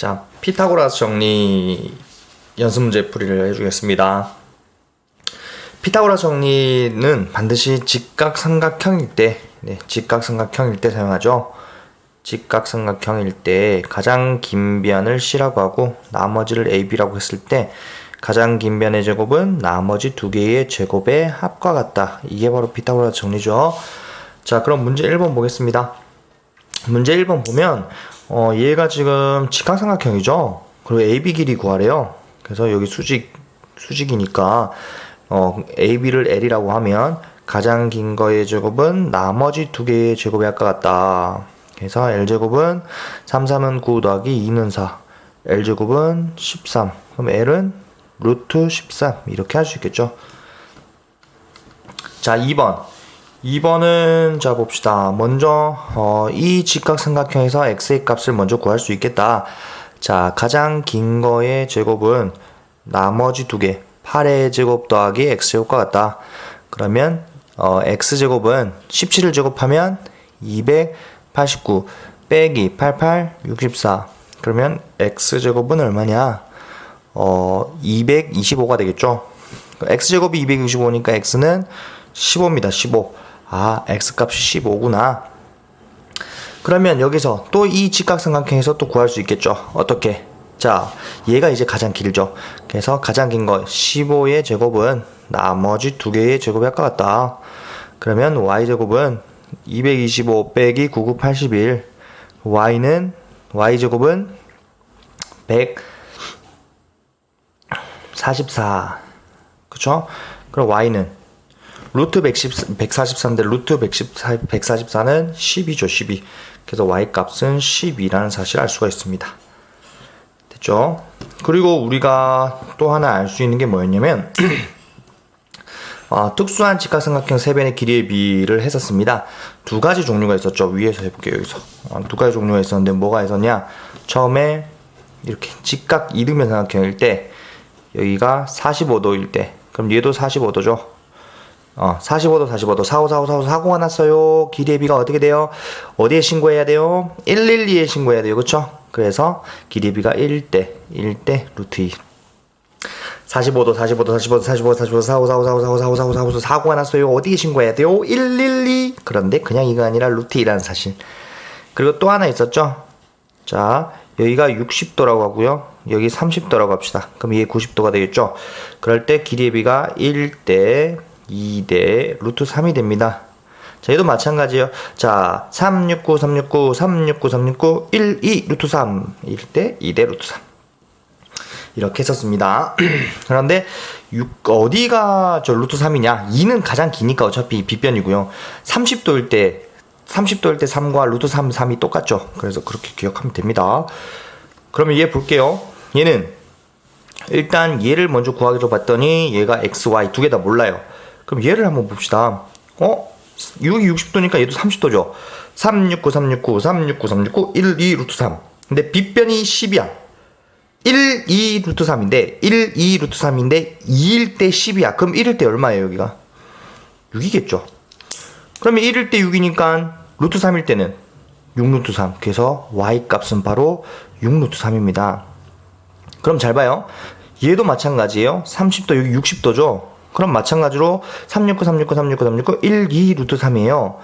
자, 피타고라스 정리 연습 문제 풀이를 해주겠습니다. 피타고라스 정리는 반드시 직각삼각형일 때, 네, 직각삼각형일 때 사용하죠. 직각삼각형일 때 가장 긴 변을 C라고 하고 나머지를 AB라고 했을 때 가장 긴 변의 제곱은 나머지 두 개의 제곱의 합과 같다. 이게 바로 피타고라스 정리죠. 자, 그럼 문제 1번 보겠습니다. 문제 1번 보면 어, 얘가 지금 직각삼각형이죠. 그리고 AB 길이 구하래요. 그래서 여기 수직 수직이니까 어, AB를 L이라고 하면 가장 긴 거의 제곱은 나머지 두 개의 제곱의 합과 같다. 그래서 L제곱은 3, 3은 9 더하기 2는 4. L제곱은 13. 그럼 L은 루트 13. 이렇게 할 수 있겠죠. 자, 2번. 2번은 자 봅시다. 먼저 어, 이 직각삼각형에서 x의 값을 먼저 구할 수 있겠다. 자, 가장 긴 거의 제곱은 나머지 두 개, 8의 제곱 더하기 x제곱과 같다. 그러면 어, x제곱은 17을 제곱하면 289 빼기 88, 64. 그러면 x제곱은 얼마냐? 어, 225가 되겠죠. x제곱이 225니까 x는 15입니다. 15. 아, x값이 15구나. 그러면 여기서 또 이 직각삼각형에서 또 구할 수 있겠죠. 어떻게? 자, 얘가 이제 가장 길죠. 그래서 가장 긴 거 15의 제곱은 나머지 두 개의 제곱이 아까 같다. 그러면 y제곱은 225 빼기 9981 y는 y제곱은 144 그쵸? 그럼 y는 루트 110, 143인데 루트 114, 144는 12죠 12 그래서 y 값은 12라는 사실을 알 수가 있습니다 됐죠? 그리고 우리가 또 하나 알 수 있는 게 뭐였냐면 어, 특수한 직각삼각형 세변의 길이의 비를 했었습니다. 두 가지 종류가 있었죠. 위에서 해볼게요. 여기서 어, 두 가지 종류가 있었는데 뭐가 있었냐? 처음에 이렇게 직각 이등변 삼각형일 때 여기가 45도일 때 그럼 얘도 45도죠. 어, 45도, 45도, 45, 45, 45, 사고가 났어요. 길이의 비가 어떻게 돼요? 어디에 신고해야 돼요? 112에 신고해야 돼요. 그쵸? 그래서 길이의 비가 1대, 1대 루트 2. 45도, 45도, 45도, 45도, 45도, 45, 45, 45, 45, 45, 45, 45, 사고가 났어요. 어디에 신고해야 돼요? 112. 그런데 그냥 이거 아니라 루트 2라는 사실. 그리고 또 하나 있었죠? 자, 여기가 60도라고 하고요. 여기 30도라고 합시다. 그럼 이게 90도가 되겠죠? 그럴 때 길이의 비가 1대 2대 루트 3이 됩니다. 자, 얘도 마찬가지예요. 자, 369, 369, 369, 369, 1, 2, 루트 3. 1대 2대 루트 3. 이렇게 했었습니다. 그런데 6, 어디가 저 루트 3이냐? 2는 가장 기니까 어차피 빗변이고요. 30도일 때 30도일 때 3과 루트 3, 3이 똑같죠. 그래서 그렇게 기억하면 됩니다. 그러면 얘 볼게요. 얘는 일단 얘를 먼저 구하기 로 봤더니 얘가 x, y 두 개 다 몰라요. 그럼 얘를 한번 봅시다. 어? 6이 60도니까 얘도 30도죠. 369, 369, 369, 369, 1, 2, 루트 3. 근데 빗변이 10이야. 1, 2, 루트 3인데, 1, 2, 루트 3인데, 2일 때 10이야. 그럼 1일 때 얼마예요, 여기가? 6이겠죠. 그러면 1일 때 6이니까, 루트 3일 때는 6 루트 3. 그래서 y 값은 바로 6 루트 3입니다. 그럼 잘 봐요. 얘도 마찬가지예요. 30도, 여기 60도죠. 그럼 마찬가지로 369, 369, 369, 369, 1, 2 루트 3이에요.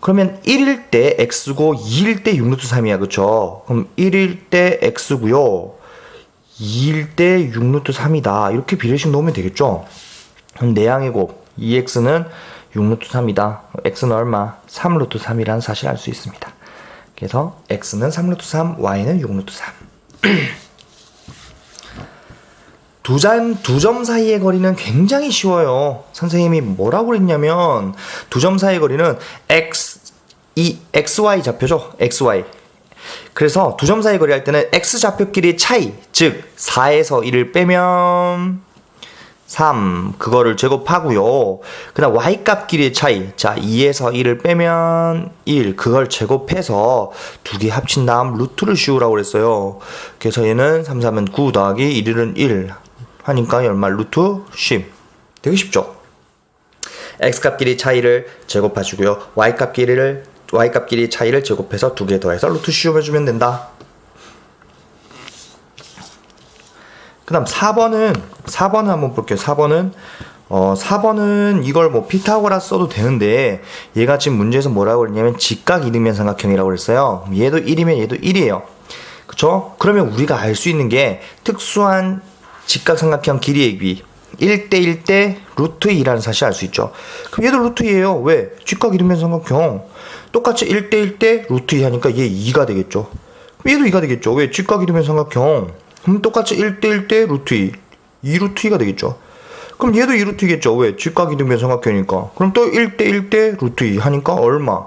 그러면 1일 때 x고 2일 때 6루트 3이야. 그쵸? 그럼 1일 때 x고요. 2일 때 6루트 3이다. 이렇게 비례식 놓으면 되겠죠? 그럼 내양의 곱 2x는 6루트 3이다. x는 얼마? 3루트 3이라는 사실을 알수 있습니다. 그래서 x는 3루트 3, y는 6루트 3. 두 점, 두 점 사이의 거리는 굉장히 쉬워요. 선생님이 뭐라고 그랬냐면, 두 점 사이의 거리는 x, 이 xy 좌표죠. xy. 그래서 두 점 사이 거리 할 때는 x 좌표끼리의 차이, 즉 4에서 1을 빼면 3 그거를 제곱하고요. 그 다음 y 값끼리의 차이, 자 2에서 1을 빼면 1 그걸 제곱해서 두 개 합친 다음 루트를 씌우라고 그랬어요. 그래서 얘는 3, 3은 9 더하기 1은 1 하니까 얼마 루트 10 되게 쉽죠. x 값끼리 차이를 제곱하시고요. y 값끼리를 y값끼리 차이를 제곱해서 두 개 더해서 루트 씌움 해주면 된다. 그 다음 4번은, 4번은 한번 볼게요. 4번은, 어, 4번은 이걸 뭐 피타고라 써도 되는데, 얘가 지금 문제에서 뭐라고 그랬냐면, 직각 이등변 삼각형이라고 그랬어요. 얘도 1이면 얘도 1이에요. 그쵸? 그러면 우리가 알 수 있는 게, 특수한 직각 삼각형 길이의 비. 1대 1대 루트 2라는 사실 알 수 있죠. 그럼 얘도 루트 2예요. 왜? 직각 이등변 삼각형. 똑같이 1대 1대 루트 2 하니까 얘 2가 되겠죠. 그럼 얘도 2가 되겠죠. 왜? 직각 이등변 삼각형. 그럼 똑같이 1대 1대 루트 2. 2 루트 2가 되겠죠. 그럼 얘도 2 루트 2겠죠. 왜? 직각 이등변 삼각형이니까. 그럼 또 1대 1대 루트 2 하니까 얼마?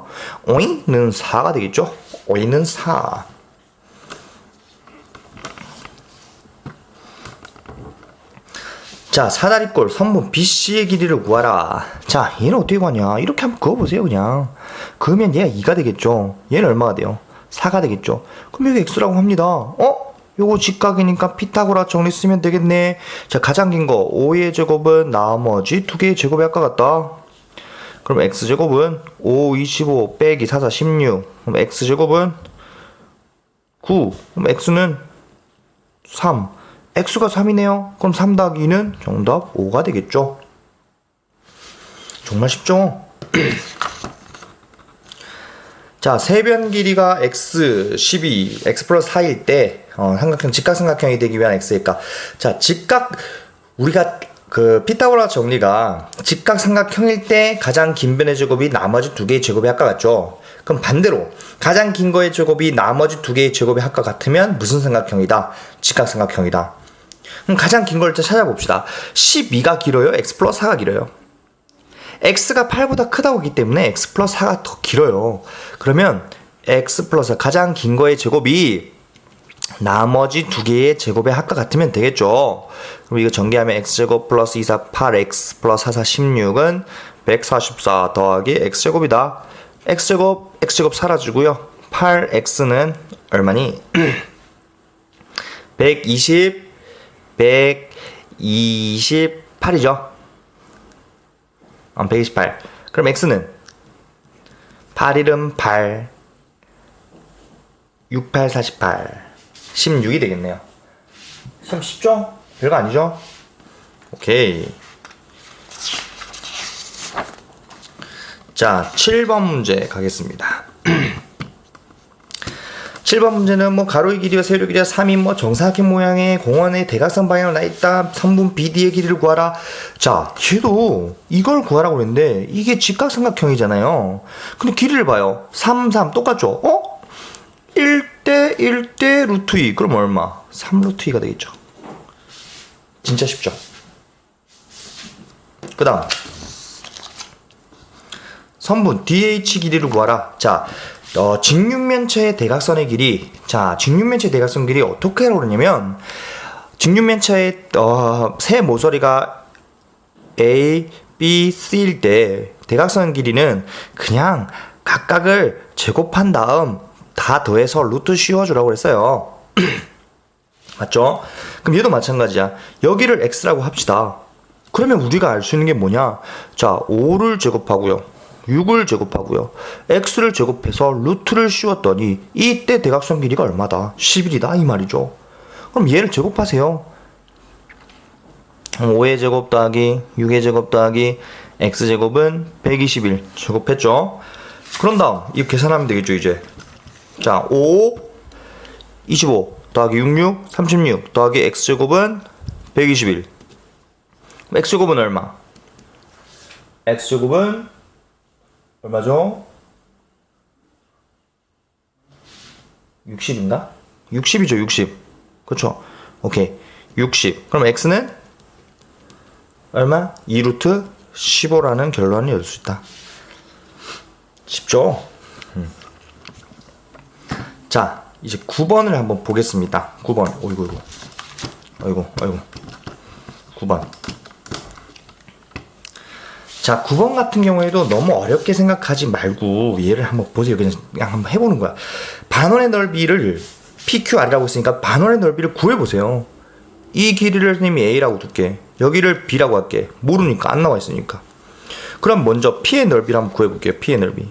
오이는 4가 되겠죠. 오이는 4. 자, 사다리꼴 선분 BC의 길이를 구하라. 자, 얘는 어떻게 구하냐? 이렇게 한번 그어보세요, 그냥. 그으면 얘가 2가 되겠죠. 얘는 얼마가 돼요? 4가 되겠죠. 그럼 여기 X라고 합니다. 어? 요거 직각이니까 피타고라 정리 쓰면 되겠네. 자, 가장 긴 거. 5의 제곱은 나머지 두 개의 제곱이 아까 같다. 그럼 X제곱은 5, 25 빼기 4, 4, 16. 그럼 X제곱은 9. 그럼 X는 3. X가 3이네요. 그럼 3 더하기 2는 정답 5가 되겠죠. 정말 쉽죠? 자, 세변 길이가 x 12, x 플러스 4일 때 어, 삼각형 직각삼각형이 되기 위한 x일까? 자, 직각 우리가 그 피타고라 정리가 직각삼각형일 때 가장 긴 변의 제곱이 나머지 두 개의 제곱이 아까 같죠? 그럼 반대로 가장 긴 거의 제곱이 나머지 두 개의 제곱이 아까 같으면 무슨 삼각형이다? 직각삼각형이다. 가장 긴 걸 찾아봅시다. 12가 길어요? x 플러스 4가 길어요? x가 8보다 크다고 하기 때문에 x 플러스 4가 더 길어요. 그러면 x 플러스 가장 긴 거의 제곱이 나머지 두 개의 제곱의 합과 같으면 되겠죠. 그럼 이거 전개하면 x제곱 플러스 24 8x 플러스 44 16은 144 더하기 x제곱이다. x제곱 x제곱 사라지고요. 8x는 얼마니? 120 128이죠. 어, 128. 그럼 x는 8일은 8, 68, 48, 16이 되겠네요. 참 쉽죠? 별거 아니죠? 오케이. 자, 7번 문제 가겠습니다. 7번 문제는 뭐 가로의 길이와 세로의 길이가 3인 뭐 정사각형 모양의 공원의 대각선 방향으로 나 있다. 선분 BD의 길이를 구하라. 자, 얘도 이걸 구하라고 그랬는데 이게 직각삼각형이잖아요. 근데 길이를 봐요. 3, 3 똑같죠? 어? 1대 1대 루트 2. 그럼 얼마? 3 루트 2가 되겠죠. 진짜 쉽죠? 그 다음 선분 DH 길이를 구하라. 자, 어, 직육면체의 대각선의 길이 자 직육면체 대각선 길이 어떻게 그러냐면 직육면체의 어, 세 모서리가 A, B, C일 때 대각선 길이는 그냥 각각을 제곱한 다음 다 더해서 루트 씌워주라고 그랬어요. 맞죠? 그럼 얘도 마찬가지야. 여기를 x라고 합시다. 그러면 우리가 알 수 있는 게 뭐냐? 자, 5를 제곱하고요. 6을 제곱하고요. x를 제곱해서 루트를 씌웠더니 이때 대각선 길이가 얼마다? 11이다 이 말이죠. 그럼 얘를 제곱하세요. 5의 제곱 더하기 6의 제곱 더하기 x제곱은 121 제곱했죠. 그런 다음 이거 계산하면 되겠죠 이제. 자 5, 25 더하기 66, 36 더하기 x제곱은 121 x제곱은 얼마? x제곱은 얼마죠? 60인가? 60이죠, 60. 그쵸? 오케이. 60. 그럼 x는 얼마? 2루트 15라는 결론을 얻을 수 있다. 쉽죠? 음. 자, 이제 9번을 한번 보겠습니다. 9번. 어이구, 어이구. 어이구, 어이구. 9번. 자, 9번 같은 경우에도 너무 어렵게 생각하지 말고 얘를 한번 보세요. 그냥, 한번 해보는 거야. 반원의 넓이를 PQR이라고 했으니까 반원의 넓이를 구해보세요. 이 길이를 선생님이 A라고 둘게. 여기를 B라고 할게. 모르니까 안 나와 있으니까. 그럼 먼저 P의 넓이를 한번 구해볼게요. P의 넓이.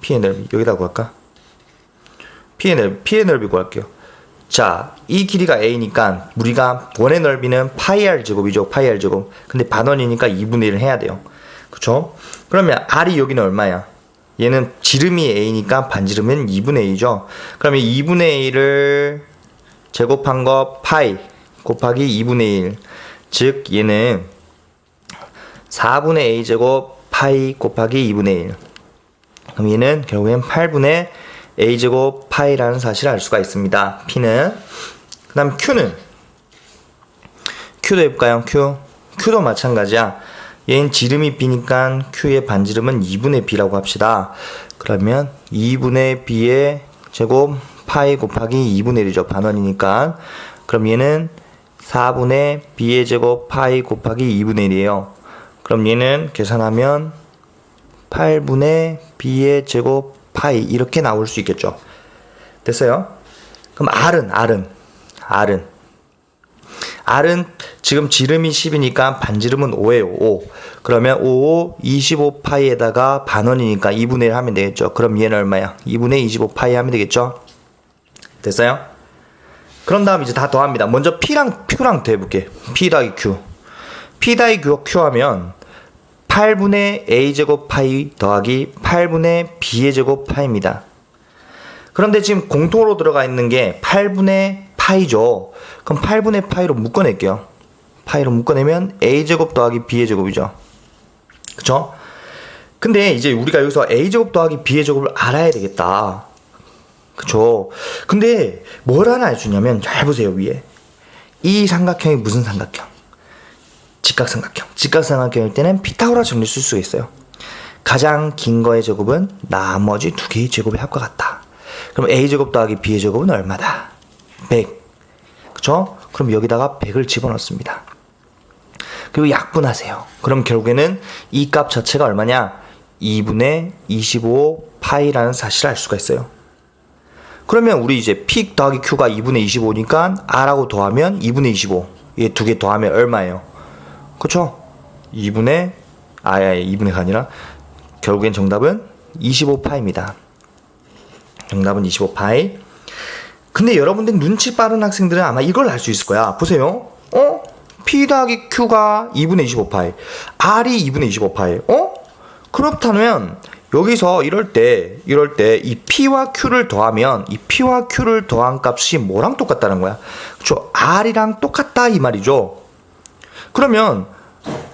P의 넓이. 여기다 구할까? P의 넓이. P의 넓이 구할게요. 자, 이 길이가 a니까 우리가 원의 넓이는 파이 r 제곱이죠. 파이 r 제곱. 근데 반원이니까 2분의 1을 해야 돼요. 그쵸? 그러면 r이 여기는 얼마야? 얘는 지름이 a니까 반지름은 2분의 2죠. 그러면 2분의 1을 제곱한 거 파이 곱하기 2분의 1. 즉 얘는 4분의 a 제곱 파이 곱하기 2분의 1. 그럼 얘는 결국엔 8분의 a 제곱 파이라는 사실을 알 수가 있습니다. p는 그 다음 q는 q도 해볼까요? q q도 마찬가지야. 얘는 지름이 b니까 q의 반지름은 2분의 b라고 합시다. 그러면 2분의 b의 제곱 파이 곱하기 2분의 1이죠. 반원이니까. 그럼 얘는 4분의 b의 제곱 파이 곱하기 2분의 1이에요. 그럼 얘는 계산하면 8분의 b의 제곱 파이 이렇게 나올 수 있겠죠. 됐어요? 그럼 r은 r은 r은 r은 지금 지름이 10이니까 반지름은 5예요. 5. 그러면 5, 25파이에다가 반원이니까 2분의 1 하면 되겠죠. 그럼 얘는 얼마야? 2분의 25파이 하면 되겠죠. 됐어요? 그런 다음 이제 다 더합니다. 먼저 P랑 Q랑 더해볼게. P 더하기 Q. P 더하기 Q, 하면 8분의 A제곱 파이 더하기 8분의 B의 제곱 파이입니다. 그런데 지금 공통으로 들어가 있는 게 8분의 파이죠. 그럼 8분의 파이로 묶어낼게요. 파이로 묶어내면 A제곱 더하기 B의 제곱이죠. 그쵸? 근데 이제 우리가 여기서 A제곱 더하기 B의 제곱을 알아야 되겠다. 그쵸? 근데 뭘 하나 알수냐면 잘 보세요 위에 이 삼각형이 무슨 삼각형? 직각삼각형. 직각삼각형일 때는 피타고라 정리 쓸 수가 있어요. 가장 긴 거의 제곱은 나머지 두 개의 제곱의 합과 같다. 그럼 a 제곱 더하기 b의 제곱은 얼마다? 100. 그쵸? 그럼 여기다가 100을 집어넣습니다. 그리고 약분하세요. 그럼 결국에는 이 값 자체가 얼마냐? 2분의 25 파이라는 사실을 알 수가 있어요. 그러면 우리 이제 P 더하기 Q가 2분의 25니까 R하고 더하면 2분의 25. 얘 두 개 더하면 얼마예요? 그쵸? 2분의, 아야, 2분의가 아니라, 결국엔 정답은 25파입니다. 정답은 25파이. 근데 여러분들 눈치 빠른 학생들은 아마 이걸 알 수 있을 거야. 보세요. 어? P 더하기 Q가 2분의 25파이. R이 2분의 25파이. 어? 그렇다면, 여기서 이럴 때, 이럴 때, 이 P와 Q를 더하면, 이 P와 Q를 더한 값이 뭐랑 똑같다는 거야? 그쵸? R이랑 똑같다, 이 말이죠. 그러면,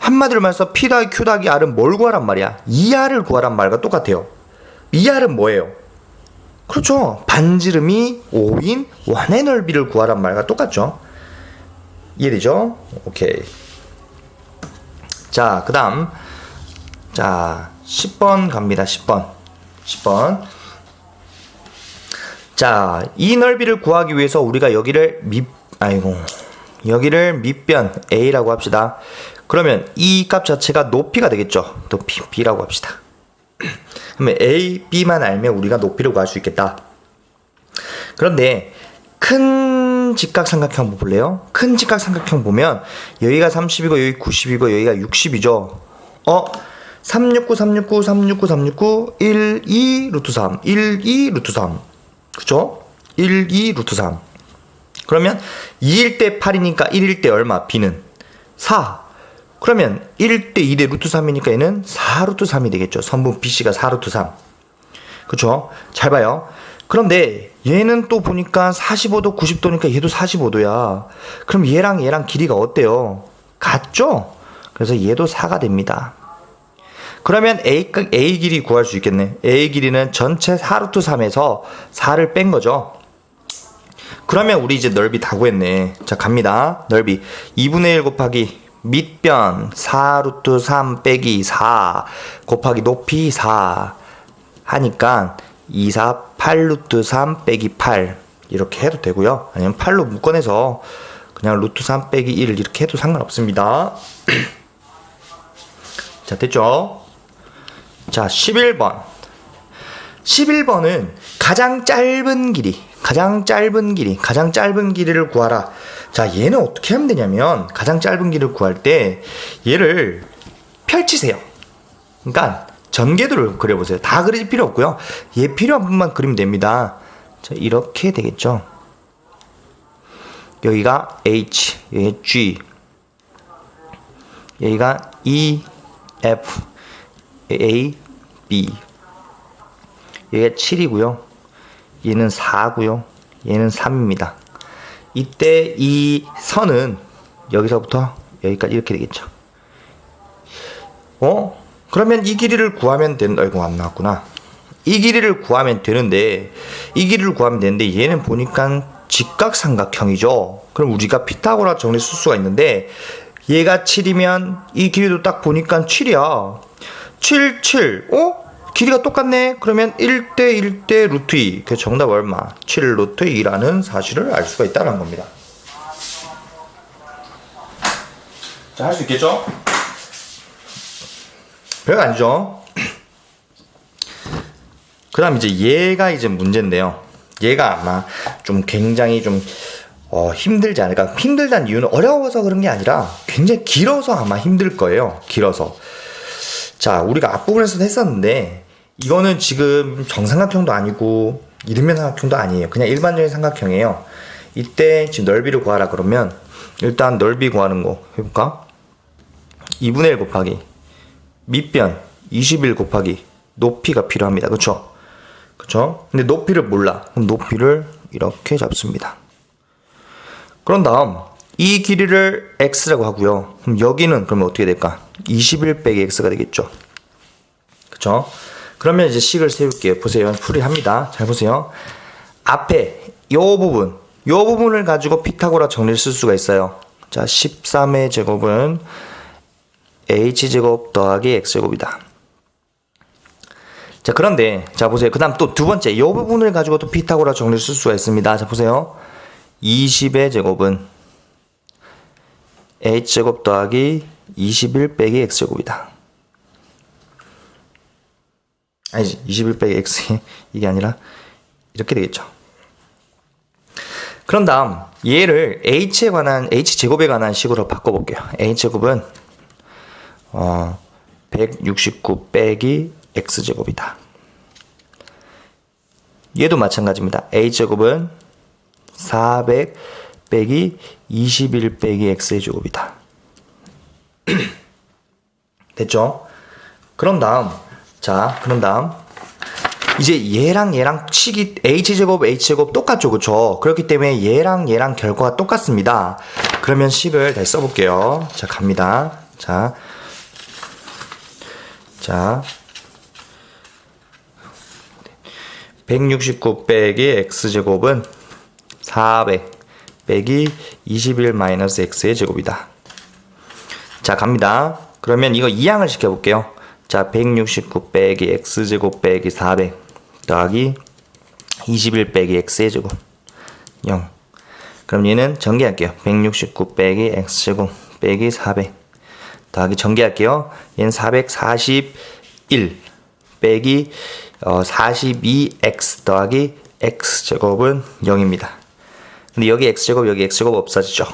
한마디로 말해서 P 더하기 Q 더하기 R은 뭘 구하란 말이야? 2R을 구하란 말과 똑같아요. 2R은 뭐예요? 그렇죠. 반지름이 5인 원의 넓이를 구하란 말과 똑같죠. 이해되죠? 오케이. 자, 그 다음. 자, 10번 갑니다. 10번. 10번. 자, 이 넓이를 구하기 위해서 우리가 여기를 밑, 아이고. 여기를 밑변 A라고 합시다. 그러면 이 값 자체가 높이가 되겠죠. 높이 B라고 합시다. 그러면 A, B만 알면 우리가 높이를 구할 수 있겠다. 그런데 큰 직각삼각형 볼래요? 큰 직각삼각형 보면 여기가 30이고 여기 90이고 여기가 60이죠. 어? 369, 369, 369, 369, 1, 2, 루트 3, 1, 2, 루트 3. 그죠? 1, 2, 루트 3. 그러면 2일 때 8이니까 1일 때 얼마? B는 4. 그러면 1일 때 2대 루트 3이니까 얘는 4 루트 3이 되겠죠. 선분 BC가 4 루트 3. 그쵸? 잘 봐요. 그런데 얘는 또 보니까 45도, 90도니까 얘도 45도야. 그럼 얘랑 얘랑 길이가 어때요? 같죠? 그래서 얘도 4가 됩니다. 그러면 A, A 길이 구할 수 있겠네. A 길이는 전체 4 루트 3에서 4를 뺀 거죠. 그러면 우리 이제 넓이 다 구했네. 자, 갑니다. 넓이. 2분의 1 곱하기 밑변 4 루트 3 빼기 4 곱하기 높이 4 하니까 2, 4, 8 루트 3 빼기 8 이렇게 해도 되고요. 아니면 8로 묶어내서 그냥 루트 3 빼기 1 이렇게 해도 상관없습니다. 자, 됐죠? 자, 11번. 11번은 가장 짧은 길이, 가장 짧은 길이, 가장 짧은 길이를 구하라. 자, 얘는 어떻게 하면 되냐면, 가장 짧은 길을 구할 때, 얘를 펼치세요. 그러니까, 전개도를 그려보세요. 다 그릴 필요 없고요. 얘 필요한 부분만 그리면 됩니다. 자, 이렇게 되겠죠. 여기가 H, 여기 G, 여기가 E, F, A, B. 여기가 7이고요. 얘는 4고요. 얘는 3입니다. 이때 이 선은 여기서부터 여기까지 이렇게 되겠죠. 어? 그러면 이 길이를 구하면 된다. 이거 안 나왔구나. 이 길이를 구하면 되는데 이 길이를 구하면 되는데 얘는 보니까 직각삼각형이죠. 그럼 우리가 피타고라 정리 쓸 수가 있는데 얘가 7이면 이 길이도 딱 보니까 7이야. 7, 7. 어? 길이가 똑같네. 그러면 1대 1대 루트 2. 그 정답 얼마? 7 루트 2라는 사실을 알 수가 있다는 겁니다. 자, 할 수 있겠죠? 별거 아니죠? 그 다음 이제 얘가 이제 문제인데요. 얘가 아마 좀 굉장히 좀 어, 힘들지 않을까. 힘들다는 이유는 어려워서 그런 게 아니라 굉장히 길어서 아마 힘들 거예요. 길어서. 자, 우리가 앞부분에서도 했었는데 이거는 지금 정삼각형도 아니고 이름면 삼각형도 아니에요. 그냥 일반적인 삼각형이에요. 이때 지금 넓이를 구하라 그러면 일단 넓이 구하는 거 해볼까? 2분의 1 곱하기 밑변 21 곱하기 높이가 필요합니다. 그쵸? 그쵸? 근데 높이를 몰라. 그럼 높이를 이렇게 잡습니다. 그런 다음 이 길이를 x라고 하고요. 그럼 여기는 그러면 어떻게 될까? 21 빼기 x가 되겠죠. 그쵸? 그러면 이제 식을 세울게요. 보세요. 풀이합니다. 잘 보세요. 앞에 요 부분, 요 부분을 가지고 피타고라 정리를 쓸 수가 있어요. 자, 13의 제곱은 h제곱 더하기 x제곱이다. 자, 그런데 자 보세요. 그 다음 또 두 번째 이 부분을 가지고 또 피타고라 정리를 쓸 수가 있습니다. 자, 보세요. 20의 제곱은 h제곱 더하기 21 빼기 x제곱이다. 아니지, 21 빼기 x 이게 아니라 이렇게 되겠죠. 그런 다음 얘를 h에 관한 h 제곱에 관한 식으로 바꿔볼게요. h 제곱은 어, 169 빼기 x제곱이다. 얘도 마찬가지입니다. a제곱은 400 빼기 21 빼기 x의 제곱이다. 됐죠? 그런 다음, 자, 그런 다음, 이제 얘랑 얘랑 식이 h제곱, h제곱 똑같죠, 그쵸? 그렇기 때문에 얘랑 얘랑 결과가 똑같습니다. 그러면 식을 다시 써볼게요. 자, 갑니다. 자, 자, 169 빼기 x제곱은 400 빼기 21 마이너스 x의 제곱이다. 자, 갑니다. 그러면 이거 이항을 시켜볼게요. 자, 169 빼기 x제곱 빼기 400 더하기 21 빼기 x의 제곱 0. 그럼 얘는 전개할게요. 169 빼기 x제곱 빼기 400 더하기 전개할게요. 얘는 441 빼기 어, 42x 더하기 x제곱은 0입니다. 근데 여기 x제곱 여기 x제곱 없어지죠.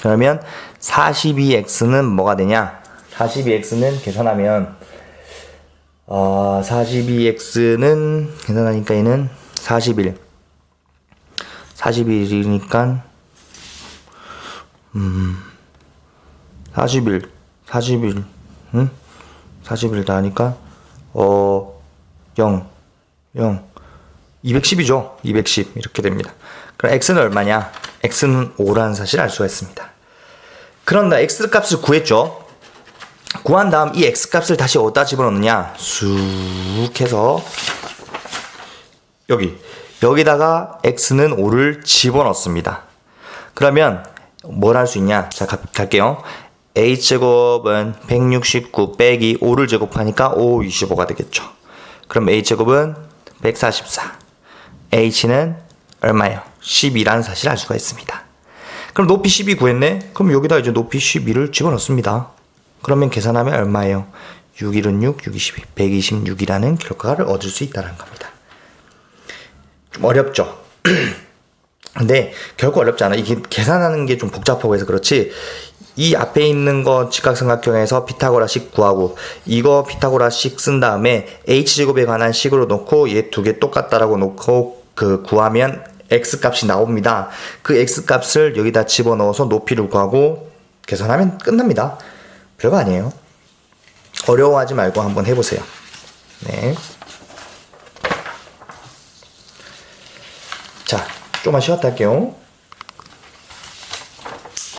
그러면 42x는 뭐가 되냐? 42x는 계산하면 어, 42x는 계산하니까 얘는 41 41이니까 음 41 41 응? 41 나니까 어 0 0 210이죠? 210 이렇게 됩니다. 그럼 x는 얼마냐? X는 5라는 사실을 알 수가 있습니다. 그런다 x 값을 구했죠 구한 다음 이 x 값을 다시 어디다 집어넣느냐? 쑥 해서 여기. 여기다가 x는 5를 집어넣습니다. 그러면 뭘 할 수 있냐? 자 가- 갈게요. A제곱은 169 빼기 5를 제곱하니까 5, 25가 되겠죠. 그럼 a제곱은 144 h는 얼마예요? 12라는 사실을 알 수가 있습니다. 그럼 높이 12 구했네? 그럼 여기다 이제 높이 12를 집어넣습니다. 그러면 계산하면 얼마예요? 6, 1은 6, 6, 22, 126이라는 결과를 얻을 수 있다는 겁니다. 좀 어렵죠? 근데 결코 어렵지 않아. 이게 계산하는 게 좀 복잡하고 해서 그렇지. 이 앞에 있는 거 직각삼각형에서 피타고라식 구하고 이거 피타고라식 쓴 다음에 h제곱에 관한 식으로 놓고 얘 두 개 똑같다라고 놓고 그 구하면 x 값이 나옵니다. 그 x 값을 여기다 집어넣어서 높이를 구하고 계산하면 끝납니다. 별거 아니에요. 어려워하지 말고 한번 해보세요. 네. 자, 좀만 쉬었다 할게요.